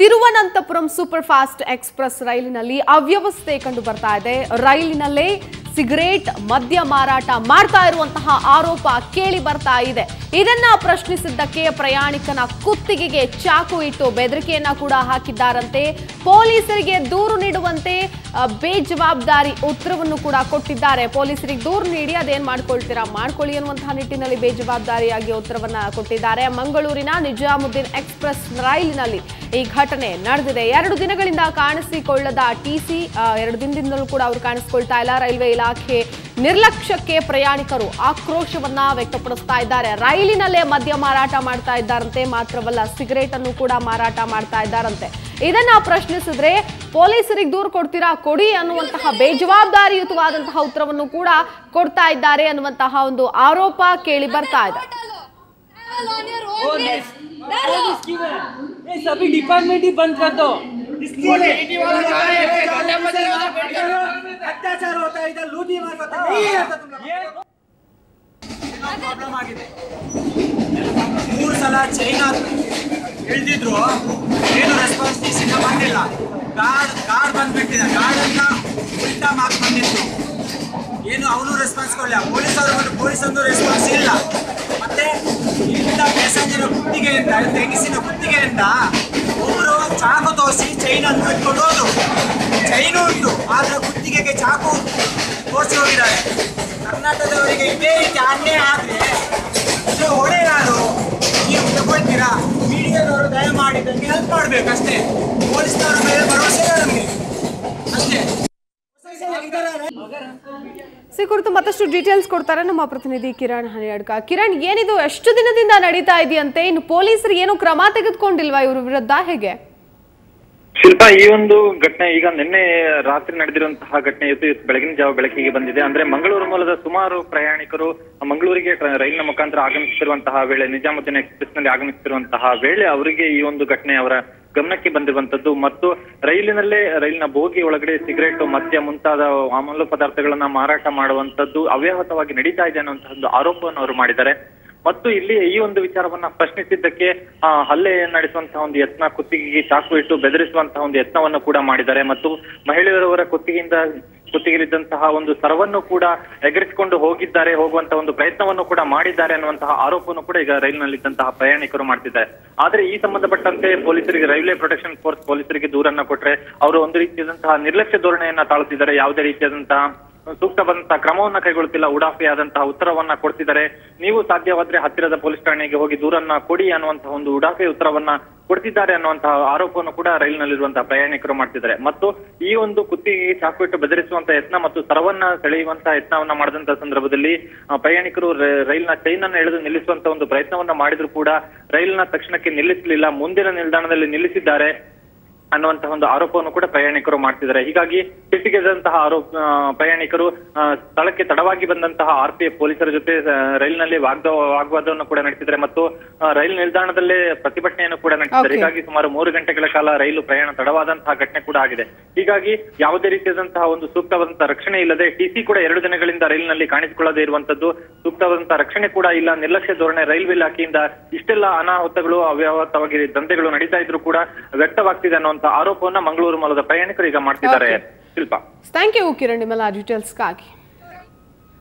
Thiruvananthapuram super fast express ರೈಲಿನಲ್ಲಿ ಅವ್ಯವಸ್ಥೆ ಕಂಡು ಬರ್ತಾ ಇದೆ. ರೈಲಿನಲ್ಲೇ ಸಿಗರೇಟ್, ಮದ್ಯ ಮಾರಾಟ ಮಾಡ್ತಾ ಇರುವಂತಹ ಆರೋಪ ಕೇಳಿ ಬರ್ತಾ ಇದೆ. ಇದನ್ನ ಪ್ರಶ್ನಿಸಿದ್ದಕ್ಕೆ ಪ್ರಯಾಣಿಕನ ಕುತ್ತಿಗೆಗೆ ಚಾಕು ಇಟ್ಟು ಬೆದರಿಕೆಯನ್ನ ಕೂಡ ಹಾಕಿದ್ದಾರಂತೆ. ಪೊಲೀಸರಿಗೆ ದೂರು ನೀಡುವಂತೆ ಬೇಜವಾಬ್ದಾರಿ ಉತ್ತರವನ್ನು ಕೂಡ ಕೊಟ್ಟಿದ್ದಾರೆ. ಪೊಲೀಸರಿಗೆ ದೂರು ನೀಡಿ ಅದೇನ್ ಮಾಡ್ಕೊಳ್ತೀರಾ? ಮಾಡ್ಕೊಳ್ಳಿ ಅನ್ನುವಂತಹ ನಿಟ್ಟಿನಲ್ಲಿ ಬೇಜವಾಬ್ದಾರಿಯಾಗಿ ಉತ್ತರವನ್ನ ಕೊಟ್ಟಿದ್ದಾರೆ. ಮಂಗಳೂರಿನ ನಿಜಾಮುದ್ದೀನ್ ಎಕ್ಸ್ಪ್ರೆಸ್ ರೈಲಿನಲ್ಲಿ ಈ ಘಟನೆ ನಡೆದಿದೆ ಎರಡು ದಿನಗಳಿಂದ ಕಾಣಿಸಿಕೊಳ್ಳದ ಟಿಸಿ ಎರಡು ದಿನದಿಂದಲೂ ಕೂಡ ಅವರು ಕಾಣಿಸಿಕೊಳ್ತಾ ಇಲ್ಲ ರೈಲ್ವೆ ಇಲಾಖೆ ನಿರ್ಲಕ್ಷ್ಯಕ್ಕೆ ಪ್ರಯಾಣಿಕರು ಆಕ್ರೋಶವನ್ನ ವ್ಯಕ್ತಪಡಿಸ್ತಾ ಇದ್ದಾರೆ ರೈಲಿನಲ್ಲೇ ಮದ್ಯ ಮಾರಾಟ ಮಾಡ್ತಾ ಇದ್ದಾರಂತೆ ಮಾತ್ರವಲ್ಲ ಸಿಗರೇಟ್ ಅನ್ನು ಕೂಡ ಮಾರಾಟ ಮಾಡ್ತಾ ಇದ್ದಾರಂತೆ ಇದನ್ನ ಪ್ರಶ್ನಿಸಿದ್ರೆ ಪೊಲೀಸರಿಗೆ ದೂರು ಕೊಡ್ತೀರಾ ಕೊಡಿ ಅನ್ನುವಂತಹ ಬೇಜವಾಬ್ದಾರಿಯುತವಾದಂತಹ ಉತ್ತರವನ್ನು ಕೂಡ ಕೊಡ್ತಾ ಇದ್ದಾರೆ ಅನ್ನುವಂತಹ ಒಂದು ಆರೋಪ ಕೇಳಿ ಬರ್ತಾ ಇದೆ ये सभी डिपार्टमेंट ही बंद कर दो अत्याचार होता है इधर लूटी मार होता है नहीं रहता तुम लोग ಪ್ರಾಬ್ಲಮ್ ಆಗಿದೆ ಮೂರು ಸಲ ಚೈನಾ ಇಳಿದಿದ್ರು ಏನು ರೆಸ್ಪಾನ್ಸ್ ದಿಸಿಂದ ಬಂದಿಲ್ಲ ಗಾರ್ಡ್ ಗಾರ್ಡ್ ಬಂದ್ಬಿಟ್ಟಿದೆ ಗಾರ್ಡ್ ಅಂತ ಉಲ್ಟಾ ಮಾರ್ಕ್ ಬಂದಿತ್ತು ಏನು ಅವನು ರೆಸ್ಪಾನ್ಸ್ ಕೊಡಲಿಲ್ಲ ಪೊಲೀಸ್ ಅವರು ಬಂದು ಪೊಲೀಸ್ ಒಂದು ರೆಸ್ಪಾನ್ಸ್ ಇಲ್ಲ ಕುತ್ತಿಗೆಗೆ ಚಾಕು ತೋರಿಸಿ ಹೋಗಿದ್ದಾರೆ. ಕರ್ನಾಟಕದವರಿಗೆ ಇದೇ ರೀತಿ ಅನ್ಯಾಯ ಆದ್ರೆ ಇದು ನಾನು. ನೀವು ತಗೊಳ್ತೀರಾ? ಮೀಡಿಯಾದವರು ದಯಮಾಡಿ ನನಗೆ ಹೆಲ್ಪ್ ಮಾಡಬೇಕು ಅಷ್ಟೇ ಪೊಲೀಸ್ನವರ ಮೇಲೆ ಭರವಸೆ ನಮಗೆ. ಅಷ್ಟೇ. ಸಿ, ಕುರಿತು ಮತ್ತಷ್ಟು ಡೀಟೇಲ್ಸ್ ಕೊಡ್ತಾರೆ ನಮ್ಮ ಪ್ರತಿನಿಧಿ ಕಿರಣ್ ಹನಿಯಾಡ್ಕ. ಕಿರಣ್, ಏನಿದು? ಎಷ್ಟು ದಿನದಿಂದ ನಡೀತಾ ಇದೆಯಂತೆ? ಇನ್ನು ಪೊಲೀಸರು ಏನು ಕ್ರಮ ತೆಗೆದುಕೊಂಡಿಲ್ವಾ ಇವ್ರ ವಿರುದ್ಧ? ಹೇಗೆ? ಶಿಲ್ಪ, ಈ ಒಂದು ಘಟನೆ, ಈಗ ನಿನ್ನೆ ರಾತ್ರಿ ನಡೆದಿರುವಂತಹ ಘಟನೆ ಇವತ್ತು ಬೆಳಗಿನ ಜಾವ ಬೆಳಕಿಗೆ ಬಂದಿದೆ. ಅಂದ್ರೆ ಮಂಗಳೂರು ಮೂಲದ ಸುಮಾರು ಪ್ರಯಾಣಿಕರು ಮಂಗಳೂರಿಗೆ ರೈಲಿನ ಮುಖಾಂತರ ಆಗಮಿಸುತ್ತಿರುವಂತಹ ವೇಳೆ, ನಿಜಾಮುದ್ದೀನ್ ಎಕ್ಸ್ಪ್ರೆಸ್ನಲ್ಲಿ ಆಗಮಿಸುತ್ತಿರುವಂತಹ ವೇಳೆ ಅವರಿಗೆ ಈ ಒಂದು ಘಟನೆ ಅವರ ಗಮನಕ್ಕೆ ಬಂದಿರುವಂತದ್ದು ಮತ್ತು ರೈಲಿನಲ್ಲೇ, ರೈಲಿನ ಬೋಗಿ ಒಳಗಡೆ ಸಿಗರೇಟ್, ಮದ್ಯ ಮುಂತಾದ ಅಮಲು ಪದಾರ್ಥಗಳನ್ನ ಮಾರಾಟ ಮಾಡುವಂತದ್ದು ಅವ್ಯಾಹತವಾಗಿ ನಡೀತಾ ಇದೆ ಅನ್ನುವಂತಹ ಆರೋಪವನ್ನು ಅವರು ಮಾಡಿದ್ದಾರೆ. ಮತ್ತು ಇಲ್ಲಿ ಈ ಒಂದು ವಿಚಾರವನ್ನ ಪ್ರಶ್ನಿಸಿದ್ದಕ್ಕೆ ಹಲ್ಲೆ ನಡೆಸುವಂತಹ ಒಂದು ಯತ್ನ, ಕುತ್ತಿಗೆಗೆ ಚಾಕು ಇಟ್ಟು ಬೆದರಿಸುವಂತಹ ಒಂದು ಯತ್ನವನ್ನು ಕೂಡ ಮಾಡಿದ್ದಾರೆ. ಮತ್ತು ಮಹಿಳೆಯರವರ ಕುತ್ತಿಗೆಯಿಂದ ಕುತ್ತಿಗೆಲಿದ್ದಂತಹ ಒಂದು ಸರವನ್ನು ಕೂಡ ಎಗರಿಸಿಕೊಂಡು ಹೋಗಿದ್ದಾರೆ ಹೋಗುವಂತಹ ಒಂದು ಪ್ರಯತ್ನವನ್ನು ಕೂಡ ಮಾಡಿದ್ದಾರೆ ಅನ್ನುವಂತಹ ಆರೋಪವನ್ನು ಕೂಡ ಈಗ ರೈಲಿನಲ್ಲಿದ್ದಂತಹ ಪ್ರಯಾಣಿಕರು ಮಾಡ್ತಿದ್ದಾರೆ. ಆದ್ರೆ ಈ ಸಂಬಂಧಪಟ್ಟಂತೆ ಪೊಲೀಸರಿಗೆ, ರೈಲ್ವೆ ಪ್ರೊಟೆಕ್ಷನ್ ಫೋರ್ಸ್ ಪೊಲೀಸರಿಗೆ ದೂರನ್ನ ಕೊಟ್ರೆ, ಅವರು ಒಂದು ರೀತಿಯಾದಂತಹ ನಿರ್ಲಕ್ಷ್ಯ ಧೋರಣೆಯನ್ನ ತಾಳುತ್ತಿದ್ದಾರೆ ಯಾವುದೇ ರೀತಿಯಾದಂತಹ ಸೂಕ್ತವಾದಂತಹ ಕ್ರಮವನ್ನ ಕೈಗೊಳ್ಳುತ್ತಿಲ್ಲ. ಉಡಾಫೆಯಾದಂತಹ ಉತ್ತರವನ್ನ ಕೊಡ್ತಿದ್ದಾರೆ. ನೀವು ಸಾಧ್ಯವಾದ್ರೆ ಹತ್ತಿರದ ಪೊಲೀಸ್ ಠಾಣೆಗೆ ಹೋಗಿ ದೂರನ್ನ ಕೊಡಿ ಅನ್ನುವಂತಹ ಒಂದು ಉಡಾಫೆ ಉತ್ತರವನ್ನ ಕೊಡ್ತಿದ್ದಾರೆ ಅನ್ನುವಂತಹ ಆರೋಪವನ್ನು ಕೂಡ ರೈಲಿನಲ್ಲಿರುವಂತಹ ಪ್ರಯಾಣಿಕರು ಮಾಡ್ತಿದ್ದಾರೆ. ಮತ್ತು ಈ ಒಂದು ಕುತ್ತಿಗೆ ಚಾಕು ಬೆದರಿಸುವಂತಹ ಯತ್ನ ಮತ್ತು ಸರವನ್ನ ಸೆಳೆಯುವಂತಹ ಯತ್ನವನ್ನ ಮಾಡಿದಂತಹ ಸಂದರ್ಭದಲ್ಲಿ ಪ್ರಯಾಣಿಕರು ರೈಲಿನ ಚೈನ್ ಅನ್ನು ಎಳೆದು ನಿಲ್ಲಿಸುವಂತಹ ಒಂದು ಪ್ರಯತ್ನವನ್ನ ಮಾಡಿದ್ರು ಕೂಡ ರೈಲ್ನ ತಕ್ಷಣಕ್ಕೆ ನಿಲ್ಲಿಸಲಿಲ್ಲ. ಮುಂದಿನ ನಿಲ್ದಾಣದಲ್ಲಿ ನಿಲ್ಲಿಸಿದ್ದಾರೆ. ಅನ್ನುವಂತಹ ಒಂದು ಆರೋಪವನ್ನು ಕೂಡ ಪ್ರಯಾಣಿಕರು ಮಾಡ್ತಿದ್ದಾರೆ. ಹೀಗಾಗಿ ಸಿಟ್ಟಿಗೆದಂತಹ ಆರೋಪ ಪ್ರಯಾಣಿಕರು ಸ್ಥಳಕ್ಕೆ ತಡವಾಗಿ ಬಂದಂತಹ ಆರ್ ಪಿ ಎಫ್ ಪೊಲೀಸರ ಜೊತೆ ರೈಲಿನಲ್ಲಿ ವಾಗ್ದ ವಾಗ್ವಾದವನ್ನು ಕೂಡ ನಡೆಸಿದ್ದಾರೆ ಮತ್ತು ರೈಲು ನಿಲ್ದಾಣದಲ್ಲೇ ಪ್ರತಿಭಟನೆಯನ್ನು ಕೂಡ ನಡೆಸಿದ್ದಾರೆ. ಹೀಗಾಗಿ ಸುಮಾರು ಮೂರು ಗಂಟೆಗಳ ಕಾಲ ರೈಲು ಪ್ರಯಾಣ ತಡವಾದಂತಹ ಘಟನೆ ಕೂಡ ಆಗಿದೆ. ಹೀಗಾಗಿ ಯಾವುದೇ ರೀತಿಯಾದಂತಹ ಒಂದು ಸೂಕ್ತವಾದಂತಹ ರಕ್ಷಣೆ ಇಲ್ಲದೆ ಟಿಸಿ ಕೂಡ ಎರಡು ದಿನಗಳಿಂದ ರೈಲಿನಲ್ಲಿ ಕಾಣಿಸಿಕೊಳ್ಳದೇ ಇರುವಂತದ್ದು ಸೂಕ್ತವಾದಂತಹ ರಕ್ಷಣೆ ಕೂಡ ಇಲ್ಲ. ನಿರ್ಲಕ್ಷ್ಯ ಧೋರಣೆ ರೈಲ್ವೆ ಇಲಾಖೆಯಿಂದ ಇಷ್ಟೆಲ್ಲ ಅನಾಹುತಗಳು ಅವ್ಯಾಹತವಾಗಿ ದಂಧೆಗಳು ನಡೀತಾ ಇದ್ರು ಕೂಡ ವ್ಯಕ್ತವಾಗ್ತಿದೆ ಅನ್ನುವಂತ ಆರೋಪವನ್ನ ಮಂಗಳೂರು ಮೂಲದ ಪ್ರಯಾಣಿಕರು ಈಗ ಮಾಡ್ತಿದ್ದಾರೆ. ಶಿಲ್ಪ. ಥ್ಯಾಂಕ್ ಯು ಕಿರಣ್ ನಿಮ್ಮೆಲ್ಲ ಡೀಟೇಲ್ಸ್ಗಾಗಿ